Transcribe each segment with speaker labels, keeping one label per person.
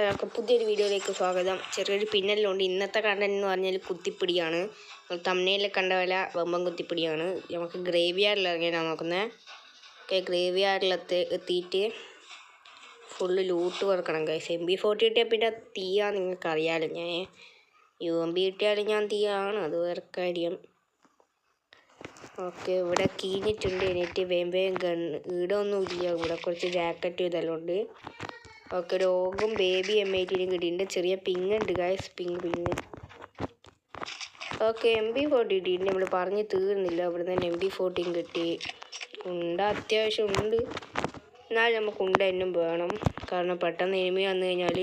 Speaker 1: എല്ലാവർക്കും പുതിയൊരു വീഡിയോയിലേക്ക് സ്വാഗതം. ചെറിയൊരു പിന്നലുണ്ട്. ഇന്നത്തെ കണ്ടന്റ് എന്ന് പറഞ്ഞാൽ കുത്തിപ്പിടിയാണ്. തമ്മനയിൽ കണ്ട പോലെ വെമ്പം കുത്തിപ്പിടിയാണ്. നമുക്ക് ഗ്രേവി യാർഡിൽ ഇറങ്ങിയാണ് നോക്കുന്നത് ഓക്കെ ഗ്രേവി എത്തി എത്തിയിട്ട് ഫുള്ള് ലൂട്ട് വറക്കണം കൈസ് എം ബി ഫോർട്ടി കിട്ടിയാൽ പിന്നെ തീയാ നിങ്ങൾക്ക് അറിയാമല്ലോ ഞാൻ യു എം ബി കിട്ടിയാലും ഞാൻ തീയാണ്. അത് വേറെ കാര്യം. ഓക്കെ ഇവിടെ കീഞ്ഞിട്ടുണ്ട്. എനിക്ക് വേം വേം ഗൺ ഇവിടെ ഒന്നുമില്ല ഇവിടെ കുറച്ച് ജാക്കറ്റ് ഇതെല്ലാം ഉണ്ട്. ഓക്കെ ഡോഗും ബേബി എം ടിനും കിട്ടിയിട്ടുണ്ട്. ചെറിയ പിങ് ഉണ്ട് guys ping ping okay M B forty കിട്ടിയിട്ടുണ്ട്. നമ്മൾ പറഞ്ഞ് തീർന്നില്ല. അവിടെ നിന്ന് എം ബി ഫോർട്ടിയും കിട്ടി. ഉണ്ട് അത്യാവശ്യം ഉണ്ട്. എന്നാലും നമുക്ക് ഉണ്ട എന്നും വേണം. കാരണം പെട്ടെന്ന് എനിമി വന്നു കഴിഞ്ഞാൽ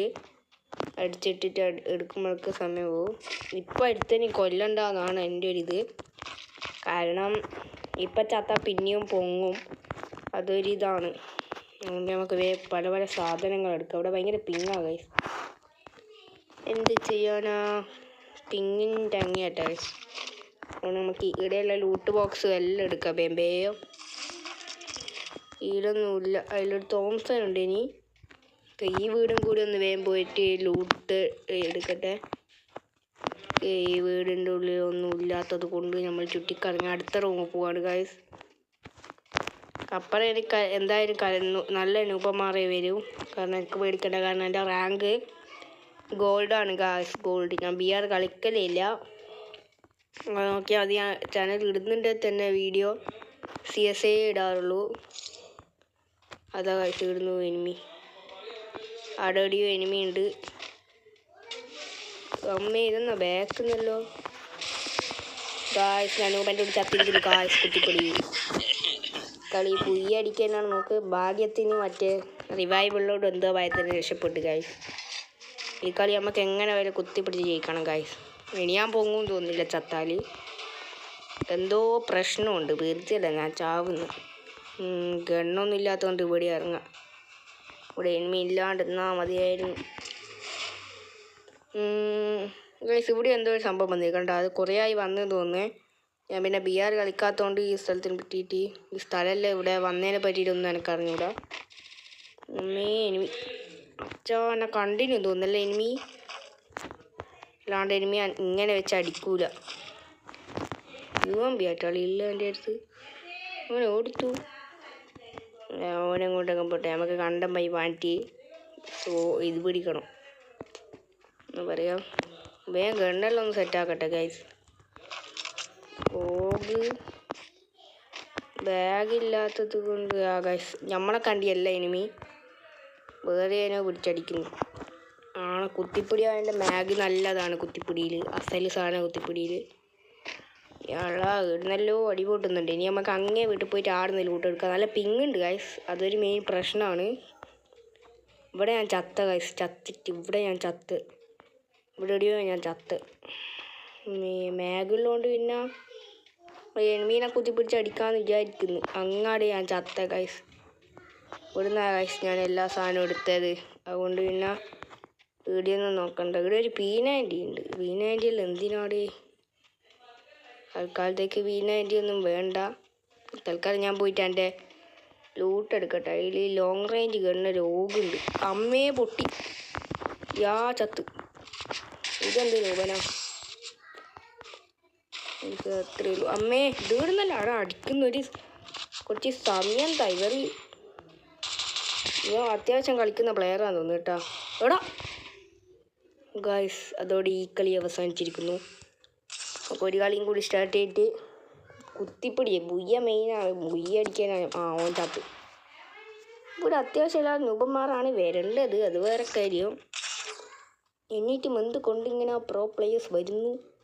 Speaker 1: അടിച്ചിട്ടിട്ട് എടുക്കുമ്പോഴൊക്കെ സമയം പോകും. ഇപ്പം അടുത്തനി കൊല്ലണ്ടെന്നാണ് എന്റെ ഒരിത്. കാരണം ഇപ്പം ചത്ത പിന്നെയും പൊങ്ങും. അതൊരിതാണ്. നമുക്ക് വേ പല പല സാധനങ്ങൾ എടുക്കാം. ഇവിടെ ഭയങ്കര പിങ്ങാ ഗൈസ് എന്ത് ചെയ്യാനാ? പിങ്ങിന്റെ അങ്ങേറ്റ ഗൈസ് അതുകൊണ്ട് നമുക്ക് ഇവിടെയുള്ള ലൂട്ട് ബോക്സ് എല്ലാം എടുക്കാം ബേമ്പേയോ ഇതിലൊന്നുമില്ല അതിലൊരു തോംസൺ ഉണ്ട് ഇനി. ഈ വീടും കൂടി ഒന്ന് വേഗം പോയിട്ട് ലൂട്ട് എടുക്കട്ടെ. ഈ വീടിന്റെ ഉള്ളിൽ ഒന്നും ഇല്ലാത്തത് കൊണ്ട് നമ്മൾ ചുറ്റിക്കറങ്ങി അടുത്ത റൂമിൽ പോവാണ് ഗൈസ് അപ്പുറം എനിക്ക് എന്തായാലും കരന്നു നല്ല രൂപമാറേ വരും. കാരണം എനിക്ക് പേടിക്കണ്ട. കാരണം എന്റെ റാങ്ക് ഗോൾഡാണ് ഗാസ് ഗോൾഡ് ഞാൻ ബി ആർ കളിക്കലില്ല. നോക്കിയാൽ അത് ഞാൻ ചാനൽ ഇടുന്നുണ്ട് തന്നെ വീഡിയോ സി എസ് ഐ ഇടാറുള്ളൂ. അതാ കാഴ്ച ഇടുന്നു എനിമി അവിടെ എവിടെയോ എനിമി ഉണ്ട്. അമ്മ ഇതെന്നാ ബാക്കുന്നല്ലോ ഗായ്സ് ഞാൻ എന്റെ ചത്തിരിക്കുന്നു. ഗായ്സ് കുത്തിപ്പൊടി. കളി പുയ്യ അടിക്കാനാണ് നമുക്ക് ഭാഗ്യത്തിന് മറ്റേ റിവൈവളിലോട്ട് എന്തോ ഭയത്തിന് രക്ഷപ്പെട്ട് ഗായ്സ് ഈ കളി നമുക്ക് എങ്ങനെ വരെ കുത്തിപ്പിടിച്ച് ജയിക്കണം ഗായ്സ് ഇനിയാൻ പൊങ്ങും തോന്നില്ല ചത്താൽ എന്തോ പ്രശ്നമുണ്ട്. വെറുതെയല്ല ഞാൻ ചാവുന്നു? ഗണ്ണൊന്നും ഇല്ലാത്തതുകൊണ്ട് ഇവിടെ ഇറങ്ങാം. ഇവിടെ എനിമി ഇല്ലാണ്ട് എന്നാൽ മതിയായിരുന്നു. ഗൈസ് ഇവിടെ എന്തോ ഒരു സംഭവം വന്നിരിക്കണ്ട അത് കുറേ ആയി വന്നു തോന്നുന്നേ. ഞാൻ പിന്നെ ബി ആർ കളിക്കാത്തതുകൊണ്ട് ഈ സ്ഥലത്തിന് പറ്റിയിട്ട് ഈ സ്ഥലമല്ല ഇവിടെ വന്നതിനെ പറ്റിയിട്ടൊന്നും എനിക്ക് അറിഞ്ഞൂടാ അമ്മേ എനിമി അച്ഛാ എന്നെ കണ്ടിന്യൂ തോന്നല്ലേ എനിമി അല്ലാണ്ട് എനിമി ഇങ്ങനെ വെച്ച് അടിക്കൂല. യു എം ബി ഇല്ല എന്റെ അടുത്ത്. അവനെ ഓടിത്തു. ഓനെങ്ങോട്ടൊക്കെ പോട്ടെ നമുക്ക് കണ്ടം പൈ വാണ്ടി സോ ഇത് പിടിക്കണം. എന്ന് പറയാം? വേഗം ഗണ്ണെല്ലാം ഒന്ന് സെറ്റാക്കട്ടെ ഗൈസ് പോഗ് ബാഗില്ലാത്തത് കൊണ്ട് ആ ഗൈസ് നമ്മളെ കണ്ടിയല്ല എനിമി വേറെ ഏനോ പിടിച്ചടിക്കുന്നു ആണ് കുത്തിപ്പിടി അതിന്റെ മാഗ് നല്ലതാണ് കുത്തിപ്പിടിയിൽ അസൽ സാധനം കുത്തിപ്പിടിയിൽ ഇയാളാ ഇടുന്നല്ലോ അടി പൊട്ടുന്നുണ്ട്. ഇനി നമുക്ക് അങ്ങേ വീട്ടിൽ പോയിട്ട് ആടുന്ന ലൂട്ട് എടുക്കാം. നല്ല പിങ് ഉണ്ട് ഗൈസ് അതൊരു മെയിൻ പ്രശ്നമാണ് ഇവിടെ ഞാൻ ചത്ത ഗൈസ് ചത്തിട്ട് ഇവിടെ ഞാൻ ചത്ത്. ഇവിടെ എവിടെയോ ഞാൻ ചത്ത്. മാഗുള്ളതുകൊണ്ട് പിന്നെ എനിമീനെ കുത്തിപ്പിടിച്ച് അടിക്കാമെന്ന് വിചാരിക്കുന്നു. അങ്ങാട് ഞാൻ ചത്ത കൈസ് ഇവിടുന്ന കൈസ് ഞാൻ എല്ലാ സാധനവും എടുത്തത്. അതുകൊണ്ട് പിന്നെ വീടിയൊന്നും നോക്കണ്ട. ഇവിടെ ഒരു പി നയന്റി ഉണ്ട്. പി നയന്റിയിൽ എന്തിനാട്? തൽക്കാലത്തേക്ക് വി നയന്റി ഒന്നും വേണ്ട. തൽക്കാലം ഞാൻ പോയിട്ട് എന്റെ ലൂട്ട് എടുക്കട്ടെ. അതിൽ ലോങ് റേഞ്ച് ഗണ്ണ് രോഗമുണ്ട് അമ്മേ പൊട്ടി. യാ ചത്ത്. ഇതെന്ത് രൂപന? എനിക്ക് അത്രേ ഉള്ളൂ അമ്മേ ഇടുന്നല്ല അവിടെ അടിക്കുന്ന ഒരു കുറച്ച് സമയം തൈവർ ഞാൻ അത്യാവശ്യം കളിക്കുന്ന പ്ലെയറാന്ന് തോന്നുന്നു കേട്ടോ. എടാ ഗായ്സ് അതോടെ ഈ കളി അവസാനിച്ചിരിക്കുന്നു. അപ്പോൾ ഒരു കളിയും കൂടി സ്റ്റാർട്ട് ചെയ്തിട്ട് കുത്തിപ്പിടിയെ. ബുയ്യ മെയിനാണ് ബുയ്യ അടിക്കാനാണ്. ആ ഓൻ ചത്ത്. ഇവിടെ അത്യാവശ്യം എല്ലാ നൂപന്മാരാണ് വരേണ്ടത്. അത് വേറെ കാര്യം. എന്നിട്ടും എന്ത് കൊണ്ടിങ്ങനെ പ്രോ പ്ലെയേഴ്സ് വരുന്നു?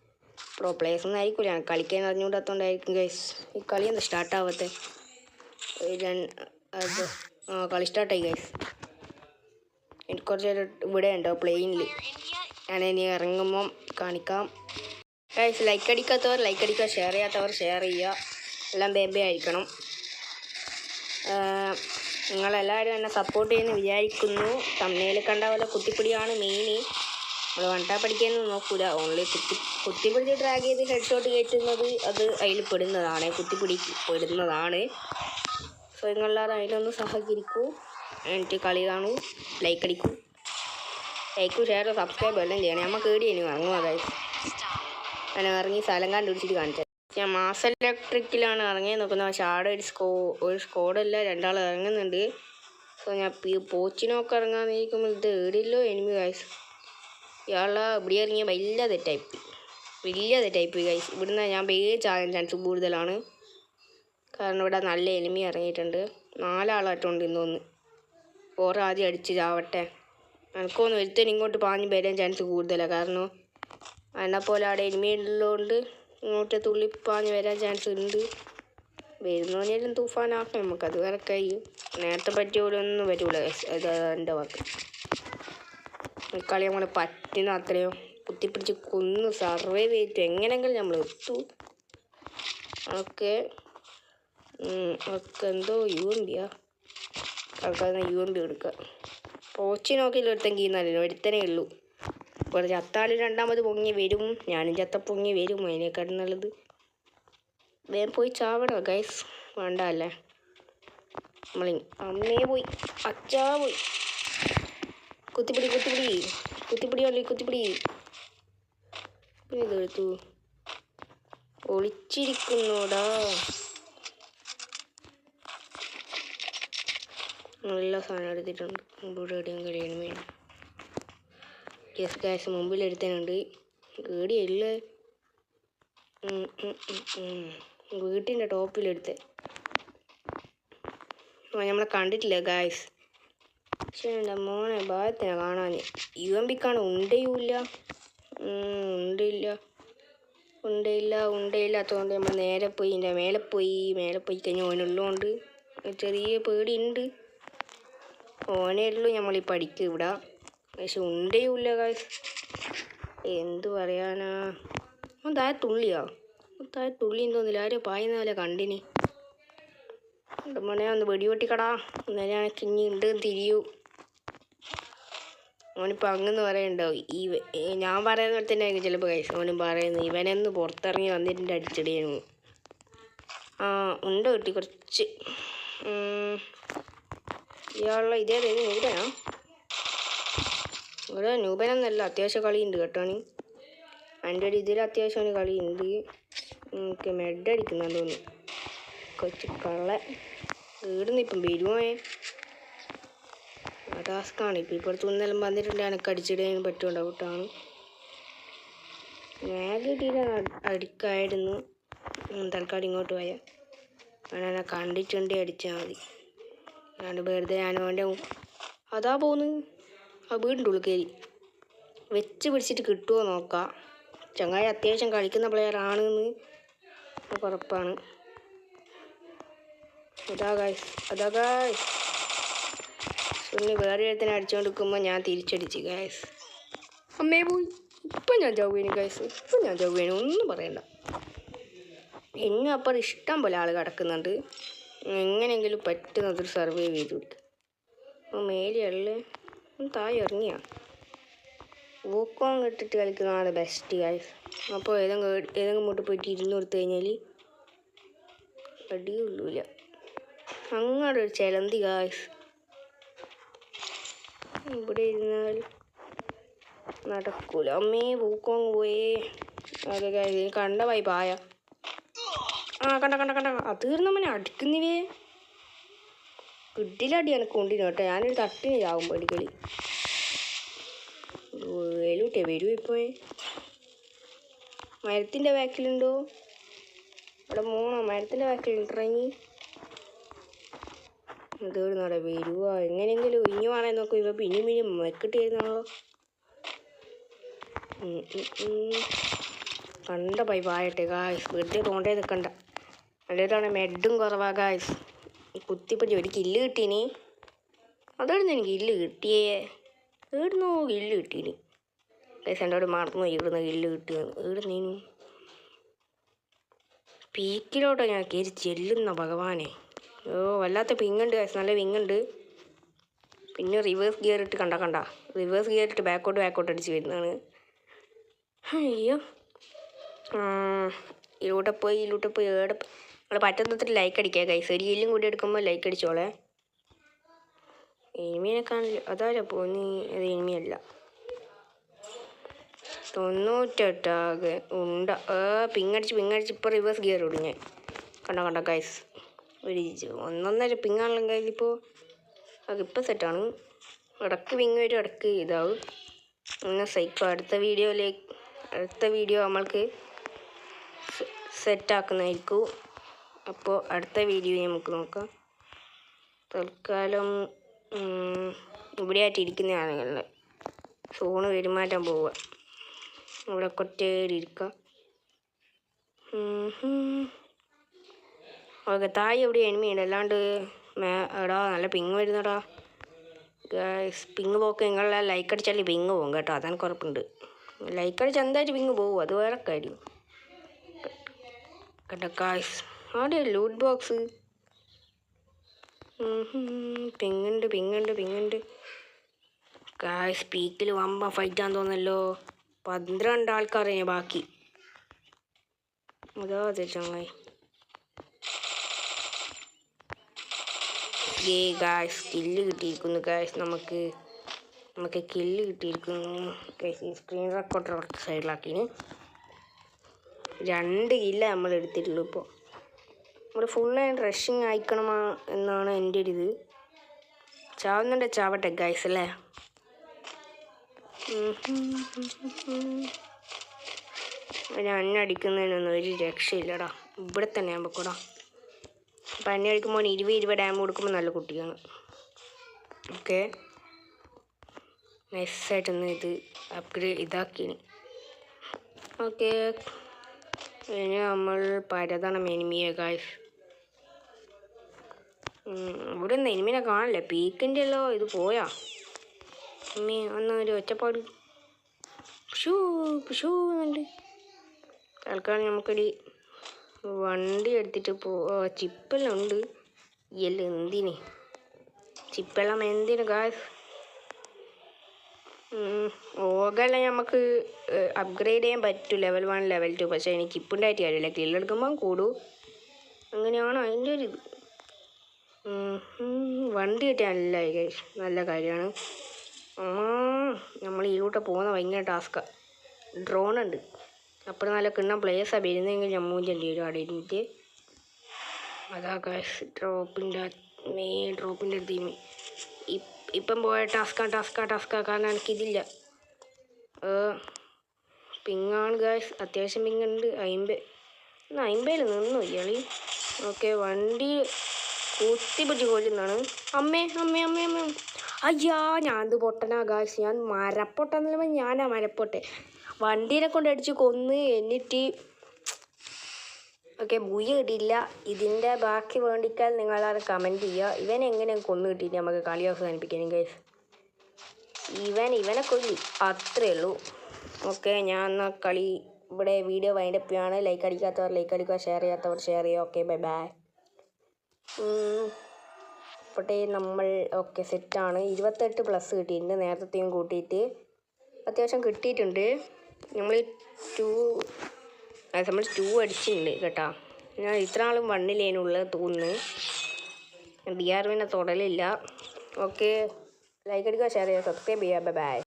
Speaker 1: പ്രോ പ്ലേയേഴ്സ് ഒന്നും ആയിരിക്കില്ല കളിക്കാൻ അറിഞ്ഞുകൂടാത്തോണ്ടായിരിക്കും ഗൈസ് ഈ കളി എന്താ സ്റ്റാർട്ട് ആവത്തെ ആ കളി സ്റ്റാർട്ടായി ഗൈസ് എനിക്ക് കുറച്ച് നേരം ഇവിടെ ഉണ്ടോ പ്ലെയിനിൽ ഞാൻ ഇനി ഇറങ്ങുമ്പം കാണിക്കാം. ഗൈസ് ലൈക്ക് അടിക്കാത്തവർ ലൈക്ക് അടിക്കുക ഷെയർ ചെയ്യാത്തവർ ഷെയർ ചെയ്യുക. എല്ലാം ബേബി ആയിരിക്കണം. നിങ്ങളെല്ലാവരും എന്നെ സപ്പോർട്ട് ചെയ്യുമെന്ന് വിചാരിക്കുന്നു. തമ്മയിൽ കണ്ട പോലെ കുട്ടിപ്പിടിയാണ് മെയിൻ നമ്മൾ വണ്ടാ പഠിക്കാനൊന്നും നോക്കൂല. ഓൺലി കുത്തി കുത്തിപ്പിടിച്ച് ട്രാക്ക് ചെയ്ത് ഹെഡ് ഷോട്ട് കയറ്റുന്നത് അത് അതിൽ പെടുന്നതാണ്. കുത്തിപ്പിടി പെടുന്നതാണ്. സോ നിങ്ങളെല്ലാവരും അതിലൊന്ന് സഹകരിക്കൂ. എന്നിട്ട് കളി കാണൂ. ലൈക്ക് അടിക്കൂ. ലൈക്കും ഷെയറും സബ്സ്ക്രൈബ് എല്ലാം ചെയ്യണം. നമുക്ക് ഏടിയനും ഇറങ്ങും അതായത്. ഞാൻ ഇറങ്ങി സ്ഥലം കണ്ടുപിടിച്ചിട്ട് കാണിച്ചത്. ഞാൻ മാസ് ഇലക്ട്രിക്കിലാണ് ഇറങ്ങി നോക്കുന്നത് പക്ഷേ ആടെ ഒരു സ്കോ ഒരു സ്കോഡല്ല രണ്ടാൾ ഇറങ്ങുന്നുണ്ട്. സോ ഞാൻ പോച്ചിനൊക്കെ ഇറങ്ങാൻ നിൽക്കുമ്പോൾ ഇത് ഏടില്ലോ എനിമി ഗൈസ് ഇയാളെ ഇവിടെ ഇറങ്ങിയ വലിയ തെറ്റായിപ്പോയി വലിയ തെറ്റായിപ്പോയി ഗൈസ് ഇവിടുന്ന് ഞാൻ പേര് ചാകാൻ ചാൻസ് കൂടുതലാണ്. കാരണം ഇവിടെ നല്ല എനിമി ഇറങ്ങിയിട്ടുണ്ട്. നാലാളായിട്ടുണ്ട് ഇന്ന് ഒന്ന് ഓർ ആദ്യം അടിച്ച് ചാവട്ടെ. എനിക്കൊന്ന് ഒരുത്തൻ ഇങ്ങോട്ട് പാഞ്ഞ് വരാൻ ചാൻസ് കൂടുതലാണ് കാരണം എന്നെ പോലെ അവിടെ എനിമി ഉള്ളതുകൊണ്ട് ഇങ്ങോട്ട് തുള്ളി പാഞ്ഞ് വരാൻ ചാൻസ് ഉണ്ട്. വരുന്നവനേലും തൂഫാനാക്കണം നമുക്ക് അത് കഴിയും. നേരത്തെ പറ്റിയ പോലെ ഒന്നും guys. അത് എന്റെ വാക്ക്. കളി നമ്മൾ പറ്റുന്ന അത്രയും കുത്തിപ്പിടിച്ച് കൊന്നു. സർവൈവ് ചെയ്തിട്ട് എങ്ങനെയെങ്കിലും നമ്മൾ എത്തു. ഓക്കെ അതൊക്കെ എന്തോ യു എം ബിയാ ആൾക്കാർ യു എം ബി എടുക്കുക പോച്ചി നോക്കിയില്ല ഒരുത്തെങ്കിൽ നല്ല ഒരുത്തനേ ഉള്ളൂ. ഇപ്പോൾ ചത്താളി രണ്ടാമത് പൊങ്ങി വരും. ഞാനും ചത്ത പൊങ്ങി വരും. അതിനേക്കാട്ടും നല്ലത്. വേഗം പോയി ചാവണോ ഗൈസ് വേണ്ട അല്ലേ? നമ്മൾ അമ്മേ പോയി. അച്ഛാ പോയി. കുത്തിപ്പിടി കുത്തിപ്പിടി. കുത്തിപ്പിടി ഒളി കുത്തിപ്പിടി. ഇതെടുത്തു ഒളിച്ചിരിക്കുന്നോടാ. നല്ല സാധനം എടുത്തിട്ടുണ്ട്. മുമ്പോട്ട് എവിടെയും കഴിയണം വേണം. യെസ് ഗ്യാസ് മുമ്പിൽ എടുത്തനുണ്ട് പേടിയല്ലേ? വീട്ടിന്റെ ടോപ്പിലെടുത്ത്. നമ്മളെ കണ്ടിട്ടില്ല ഗായ്സ് പക്ഷേ മോനെ ഭാഗത്തിനെ കാണാൻ യു എം പിക്കാണ് ഉണ്ടയുമില്ല ഉണ്ടയില്ല. ഉണ്ടയില്ല ഉണ്ടയില്ലാത്തതുകൊണ്ട് നമ്മൾ നേരെ പോയി എന്റെ മേലെ പോയി മേലെ പോയി കഴിഞ്ഞാൽ ഓനുള്ളതുകൊണ്ട് ചെറിയ പേടിയുണ്ട്. ഓനേ ഉള്ളൂ നമ്മൾ ഈ പഠിക്കുക ഇവിടെ. പക്ഷെ ഉണ്ടയുമില്ല കാശ് എന്തു പറയാനാ? താഴെ തുള്ളിയാ. താഴെ തുള്ളിയും തോന്നില്ല ആരും പോലെ കണ്ടിനി. മോനെ ഒന്ന് വെടിവെട്ടിക്കടാ. എന്നാലാണ് കിഞ്ഞി ഉണ്ട് തിരിയൂ. അവനിപ്പോൾ അങ്ങന്ന് പറയുന്നുണ്ടാവും ഈ ഞാൻ പറയുന്ന പോലെ തന്നെ ചിലപ്പോൾ കൈസ് അവനും പറയുന്നത് ഇവനെന്ന് പുറത്തിറങ്ങി വന്നിട്ടുണ്ട് അടിച്ചടിയാണ് ആ ഉണ്ട് കിട്ടി കുറച്ച്. ഇയാളുള്ള ഇതേ തന്നെ നൂപനാ? ഇവിടെ നൂപനൊന്നല്ല അത്യാവശ്യം കളിയുണ്ട് കേട്ടോണി എന്റെ ഒരു ഇതിൽ അത്യാവശ്യം കളിയുണ്ട്. എനിക്ക് മെഡ് അടിക്കുന്നെന്ന് തോന്നുന്നു. കൊച്ചു കള്ള വീടുന്ന് ഇപ്പം വരുമോ ടാസ്ക്കാണ്. ഇപ്പം ഇപ്പോഴത്തെ ഒന്നെല്ലാം വന്നിട്ടുണ്ട്. എനിക്ക് അടിച്ചിടാൻ പറ്റുമോ ഡൗട്ടാണ്. മാഗ് കിട്ടിയിട്ട് അടിക്കായിരുന്നു. തൽക്കാലം ഇങ്ങോട്ട് പോയാൽ അവനെ കണ്ടിട്ടുണ്ട് അടിച്ചാൽ മതി. ഞാൻ വെറുതെ ഞാൻ അവന്റെ അതാ പോന്ന്. ആ വീടിന്റെ ഉള്ളിൽ വെച്ച് പിടിച്ചിട്ട് കിട്ടുമോ നോക്കാം. ചങ്ങായി അത്യാവശ്യം കളിക്കുന്ന പ്ലെയർ ആണെന്ന് ഉറപ്പാണ്. അതാ ഗായ്സ് അതാ ഗായ്സ് സുന്നി വേറെ ഇടത്തിന് അടിച്ചുകൊണ്ടിരിക്കുമ്പോൾ ഞാൻ തിരിച്ചടിച്ച് ഗായ്സ് അമ്മേ പോയി ഇപ്പം ഞാൻ ചവ്വേനു ഗായ്സ് ഇപ്പം ഞാൻ ചവ്വേനു ഒന്നും പറയണ്ട. എന്നും അപ്പുറം ഇഷ്ടം പോലെ ആൾ കിടക്കുന്നുണ്ട്. എങ്ങനെയെങ്കിലും പറ്റുന്നതൊരു സർവൈവ് ചെയ്ത് അപ്പം അപ്പോൾ മേലെയല്ലേ താഴെ ഇറങ്ങിയാ. ഊക്കം കെട്ടിട്ട് കളിക്കുന്നതാണ് ബെസ്റ്റ് ഗായ്സ് അപ്പോൾ ഏതെങ്കിലും ഏതെങ്കിലും ഇങ്ങോട്ട് പോയിട്ട് ഇരുന്ന് കൊടുത്തു കഴിഞ്ഞാൽ അടിയുള്ളൂല അങ്ങോട്ട് ഒരു ചിലന്തി ഗായ്സ് ഇവിടെ ഇരുന്നാൽ നടക്കൂല. അമ്മേ പൂക്കോങ് പോയേ. അതെ ഗായ്സ് കണ്ട വൈ പായ. ആ കണ്ട കണ്ട കണ്ട. അത് തീർന്നമ്മനെ അടിക്കുന്നിവേ. കിഡിലടി എനിക്ക് കൊണ്ടിരുന്നു കേട്ടോ. ഞാനൊരു തട്ടിന് ചാവും പടിക്കളി. വേലൂട്ടെ വരൂ ഇപ്പോൾ മരത്തിന്റെ ബാക്കിലുണ്ടോ അവിടെ മോണോ? മരത്തിന്റെ ബാക്കിലുണ്ടിറങ്ങി തീർന്നവിടെ വരുവോ. എങ്ങനെയെങ്കിലും ഒഴിഞ്ഞു മാറാൻ നോക്കും. ഇവ പിന്നെ പിന്നെ മെക്കിട്ട് ഉം. കണ്ട പൈ പായട്ടെ ഗായ്സ് വെറുതെ തോണ്ടേ നിൽക്കണ്ട നല്ലതാണ് മെഡും കുറവാ ഗായ്സ്. കുത്തിപ്പിടിച്ച് ഒരു കില്ല് കിട്ടീനി. അതെവിടുന്ന് എനിക്ക് കില്ല് കിട്ടിയേ. ഇവിടുന്ന് കില്ല് കിട്ടീനി. ഗൈസ് എന്റെ അവിടെ മറന്നു ഇവിടുന്ന് കില്ല് കിട്ടിയെന്ന്. ഇവിടുന്ന് പീക്കിലോട്ടോ ഞാൻ കയറി ചെല്ലുന്ന ഭഗവാനെ. ഓ വല്ലാത്ത പിങ്ങുണ്ട് ഗൈസ് നല്ല വിങ്ങുണ്ട് പിന്നെ റിവേഴ്സ് ഗിയർ ഇട്ട് കണ്ട കണ്ട. റിവേഴ്സ് ഗിയർ ഇട്ട് ബാക്കോട്ട് ബാക്കോട്ട് അടിച്ച് വരുന്നതാണ്. അയ്യോ. ഇതിലൂടെ പോയി ഇതിലൂടെ പോയി ഏടെ നിങ്ങൾ പറ്റുന്നത്ര ലൈക്ക് അടിക്കുക കൈസ് ഒരു കില്ലും കൂടി എടുക്കുമ്പോൾ ലൈക്ക് അടിച്ചോളെ. എനിമീനെ കാണില്ല അതാരാ പോന്നി? അത് എനിമിയല്ല തൊണ്ണൂറ്റെട്ടാകെ ഉണ്ട. ഏ പിങ്ങടിച്ച് പിങ്ങടിച്ച് ഇപ്പോൾ റിവേഴ്സ് ഗിയർ ഓടി ഞാൻ. കണ്ട കണ്ട ഗൈസ് ഒരു ഒന്നൊന്നര പിങ്ങാണല്ലോ കയ്യിൽ ഇപ്പോൾ അതിപ്പോൾ സെറ്റാണ് ഇടയ്ക്ക് പിങ് വരും ഇടയ്ക്ക് ഇതാവും. അങ്ങനെ സൈക്കോ അടുത്ത വീഡിയോയിലേക്ക് അടുത്ത വീഡിയോ നമ്മൾക്ക് സെറ്റാക്കുന്നതായിരിക്കും അപ്പോൾ അടുത്ത വീഡിയോ നമുക്ക് നോക്കാം. തൽക്കാലം ഉം, ഇവിടെ ആയിട്ട് ഇരിക്കുന്ന ആളുകളിൽ ഫോണ് പെരുമാറ്റം പോവുക. ഇവിടെ കൊറ്റേരി ഇരിക്കാം ഓക്കെ താഴെ എവിടെ എനിമിയുണ്ട് അല്ലാണ്ട് എടാ നല്ല പിങ് വരുന്നടാ പിങ് പോക്ക് നിങ്ങളെ ലൈക്ക് അടിച്ചാൽ പിങ് പോകും കേട്ടോ അതാണ് കുഴപ്പമുണ്ട് ലൈക്ക് അടിച്ച് എന്തായാലും പിങ് പോകും അത് വേറെ കാര്യം കേട്ടോ കായ്സ് അവിടെ ലൂട്ട് ബോക്സ് പിങ്ങുണ്ട് പിങ്ങുണ്ട് പിങ്ങുണ്ട് കായ്സ് പീക്കിൽ വമ്പ ആണെന്ന് തോന്നല്ലോ പന്ത്രണ്ട് ആൾക്കാരെ ബാക്കി. അതെ ചങ്ങായി. ഏ ഗായ്സ് കില്ല് കിട്ടിയിരിക്കുന്നു ഗായ്സ് നമുക്ക് നമുക്ക് കില്ല് കിട്ടിയിരിക്കുന്നു. ഗായ്സ് ഈ സ്ക്രീൻ റെക്കോർഡർ സൈഡിലാക്കിന് രണ്ട് കില്ല നമ്മൾ എടുത്തിട്ടുള്ളൂ ഇപ്പോൾ നമ്മൾ ഫുൾ ആൻഡ് റഷിങ് അയക്കണമാ എന്നാണ് എന്റെ ഒരു ഇത്. ചാവുന്നുണ്ട് ചാവട്ടെ ഗായ്സ് അല്ലേ? ഞാൻ അടിക്കുന്നതിനൊന്നും ഒരു രക്ഷയില്ലടാ. ഇവിടെ തന്നെ ആകുമ്പോൾ പൊക്കോടാ അപ്പം എന്നെ അടിക്കുമ്പോൾ ഇരുപത് ഇരുപത് ഡാം കൊടുക്കുമ്പോൾ നല്ല കുട്ടിയാണ്. ഓക്കെ. നൈസായിട്ടൊന്ന് ഇത് അപ്ഗ്രേഡ് ഇതാക്കി ഓക്കെ. ഇനി നമ്മൾ പരതണം എനിമിയെ ഗായ്സ് ഇവിടെ നിന്ന് എനിമിനെ കാണില്ല. പീക്കിന്റെ അല്ലോ ഇത് പോയാ. ഇനി ഒന്ന് ഒരു ഒറ്റപ്പാട്. ഷൂ ഷൂ എന്നുണ്ട് തൽക്കാലം നമുക്കൊരു വണ്ടി എടുത്തിട്ട് പോ ചിപ്പെല്ലാം ഉണ്ട് എല്ലാം എന്തിന്? ചിപ്പെല്ലാം എന്തിന് ഗായ്സ് ഓകെല്ലാം നമുക്ക് അപ്ഗ്രേഡ് ചെയ്യാൻ പറ്റും. ലെവൽ വൺ ലെവൽ ടു പക്ഷേ എനിക്ക് ഇപ്പുണ്ടായിട്ട് കാര്യമില്ല. കില്ലെടുക്കുമ്പോൾ കൂടും. അങ്ങനെയാണ് അതിന്റെ ഒരു ഇത്? വണ്ടി കിട്ടിയ നല്ല. നല്ല കാര്യമാണ്. നമ്മൾ ഇതിലൂടെ പോകുന്ന ഭയങ്കര ടാസ്ക്കാണ് ഡ്രോൺ ഉണ്ട്. അപ്പോൾ നല്ല കിണ്ണ പ്ലേയേഴ്സാണ് വരുന്നതെങ്കിൽ ജമ്മു ചെണ്ടി വരും. അവിടെ ഇരുന്നിട്ട് അതാ കാശ് ഡ്രോപ്പിന്റെ മെയിൻ ഡ്രോപ്പിന്റെ അടുത്ത് ഇപ്പം പോയ ടാസ്കാ ടാസ്കാ ടാസ്കാ കാരണം എനിക്കിതില്ല. പിങ്ങാണ് ഗായ്സ് അത്യാവശ്യം പിങ്ങുണ്ട്. അയിമ്പ അയിമ്പയിൽ നിന്നു ഇയാളി. ഓക്കെ വണ്ടി കുത്തിപ്പിടിച്ച് കൊല്ലുന്നതാണ് അമ്മേ അമ്മേ അമ്മേ അമ്മേ. അയ്യാ ഞാൻ ഇത് പൊട്ടനാ ഗായ്സ് ഞാൻ മരപ്പൊട്ടെന്നല്ല ഞാനാ മരപ്പൊട്ടെ. വണ്ടീനെ കൊണ്ട് അടിച്ച് കൊന്ന് എന്നിട്ട് ഓക്കെ മുയ കിട്ടിയില്ല ഇതിന്റെ ബാക്കി വേണ്ടിക്കാൽ നിങ്ങളത് കമന്റ് ചെയ്യുക. ഇവൻ എങ്ങനെ കൊന്നു കിട്ടിയിട്ട് നമുക്ക് കളി അവസാനിപ്പിക്കണം ഗൈസ് ഇവൻ ഇവനെ കൊല്ലി. അത്രേ ഉള്ളൂ. ഓക്കെ ഞാൻ എന്നാൽ കളി ഇവിടെ വീഡിയോ വൈൻഡപ്പ് അപ്പിയാണ് ലൈക്ക് അടിക്കാത്തവർ ലൈക്ക് അടിക്കുക. ഷെയർ ചെയ്യാത്തവർ ഷെയർ ചെയ്യുക. ഓക്കെ ബൈ ബൈ അപ്പോട്ടെ നമ്മൾ ഓക്കെ സെറ്റാണ് ഇരുപത്തെട്ട് പ്ലസ് കിട്ടിയിട്ടുണ്ട്. നേരത്തെയും കൂട്ടിയിട്ട്. അത്യാവശ്യം കിട്ടിയിട്ടുണ്ട്. നമ്മൾ ടു നമ്മൾ ടു അടിച്ചിട്ടുണ്ട് കേട്ടോ. ഞാൻ ഇത്ര ആളും വണ്ണിലേനുള്ളത് തോന്നുന്നു. ബി ആർ വിനെ തൊടലില്ല. ഓക്കെ ലൈക്ക് അടിക്കുക ഷെയർ ചെയ്യുക സബ്സ്ക്രൈബ് ചെയ്യുക. ബൈ